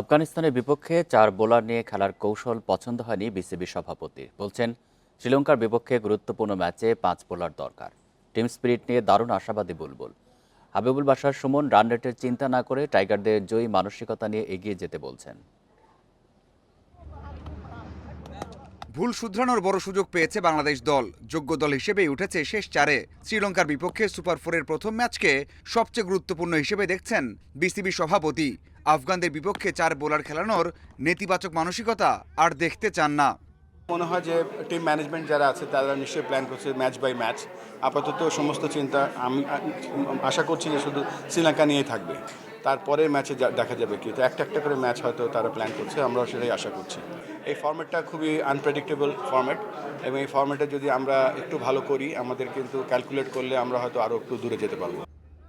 আফগানিস্তানের বিপক্ষে চার বোলার নিয়ে খেলার কৌশল পছন্দ হয়নি বিসিবি সভাপতি। বলছেন, শ্রীলঙ্কার বিপক্ষে গুরুত্বপূর্ণ ম্যাচে পাঁচ বোলার দরকার। টিম স্পিরিট নিয়ে দারুণ আশাবাদী বুলবুল। হাবিবুল বাসার সুমন রান রেটের চিন্তা না করে টাইগারদের জয়ী মানসিকতা নিয়ে এগিয়ে যেতে বলছেন। ভুল শুধরানোর বড় সুযোগ পেয়েছে বাংলাদেশ দল। যোগ্য দল হিসেবেই উঠেছে শেষ চারে। শ্রীলঙ্কার বিপক্ষে সুপার ফোরের প্রথম ম্যাচকে সবচেয়ে গুরুত্বপূর্ণ হিসেবে দেখছেন বিসিবি সভাপতি। আফগানদের বিপক্ষে চার বোলার খেলানোর নেতিবাচক মানসিকতা আর দেখতে চান না। মনে হয় যে টিম ম্যানেজমেন্ট যারা আছে, তারা নিশ্চয়ই প্ল্যান করছে ম্যাচ বাই ম্যাচ আপাতত সমস্ত চিন্তা আমি, আশা করছি যে শুধু শ্রীলঙ্কা নিয়েই থাকবে। তারপরে ম্যাচে দেখা যাবে কি। তো একটা একটা করে ম্যাচ হয়তো তারা প্ল্যান করছে, আমরাও সেটাই আশা করছি। এই ফর্ম্যাটটা খুবই আনপ্রেডিক্টেবল ফর্ম্যাট এবং এই ফর্ম্যাটে যদি আমরা একটু ভালো করি, আমাদের কিন্তু ক্যালকুলেট করলে আমরা হয়তো আরও একটু দূরে যেতে পারব।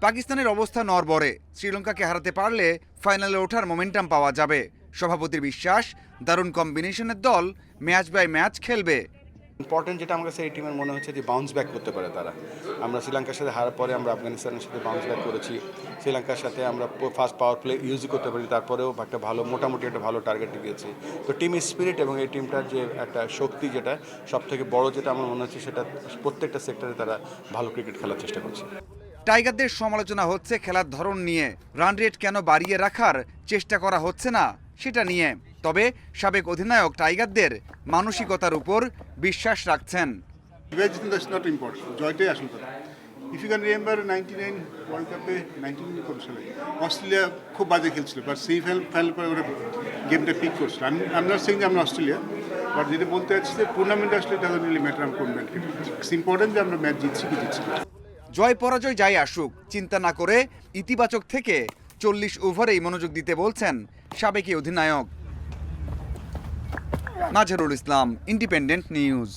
পাকিস্তানের অবস্থা নরবরে শ্রীলঙ্কাকে হারাতে পারলে ফাইনালে ওঠার মোমেন্টাম পাওয়া যাবে। সভাপতির বিশ্বাস দারুণ কম্বিনেশনের দল ম্যাচ বাই ম্যাচ খেলবে। ইম্পর্টেন্ট যেটা আমার কাছে এই টিমের মনে হচ্ছে যে বাউন্স ব্যাক করতে পারে তারা। আমরা শ্রীলঙ্কার সাথে হারার পরে আমরা আফগানিস্তানের সাথে বাউন্স ব্যাক করেছি। শ্রীলঙ্কার সাথে আমরা ফার্স্ট পাওয়ার প্লে ইউজ করতে পারি। তারপরেও একটা ভালো মোটামুটি একটা ভালো টার্গেট দিয়েছি। তো টিম স্পিরিট এবং এই টিমটার যে একটা শক্তি যেটা সব থেকে বড় যেটা আমার মনে হচ্ছে সেটা প্রত্যেকটা সেক্টরে তারা ভালো ক্রিকেট খেলার চেষ্টা করছে। টাইগারদের সমালোচনা হচ্ছে খেলার ধরন নিয়ে। রান রেট কেন বাড়িয়ে রাখার চেষ্টা করা হচ্ছে না? সেটা নিয়ে। তবে সাবেক অধিনায়ক টাইগারদের মানসিকতার উপর বিশ্বাস রাখছেন. জয়টাই আসল কথা। If you can remember ninety nine world কাপে নাইনটিন কোন সালে? অস্ট্রেলিয়া খুব বাজে খেলছিল বাট সেই ফেল ফেল পরে ওরা গেমটা পিক করছিল। আমি আমি নট সেইং যে আমরা অস্ট্রেলিয়া বাট যেটা বলতে চাচ্ছি যে টুর্নামেন্ট আসলে ডাজন্ট রিলি ম্যাটার আমি কোন ম্যাচ ইটস ইম্পর্টেন্ট যে আমরা ম্যাচ জিতছি কি জিতছি জয় পরাজয় যাই আসুক চিন্তা না করে ইতিবাচক থেকে চল্লিশ ওভারেই মনোযোগ দিতে বলছেন সাবেকি অধিনায়ক। নাজারুল ইসলাম ইন্ডিপেন্ডেন্ট নিউজ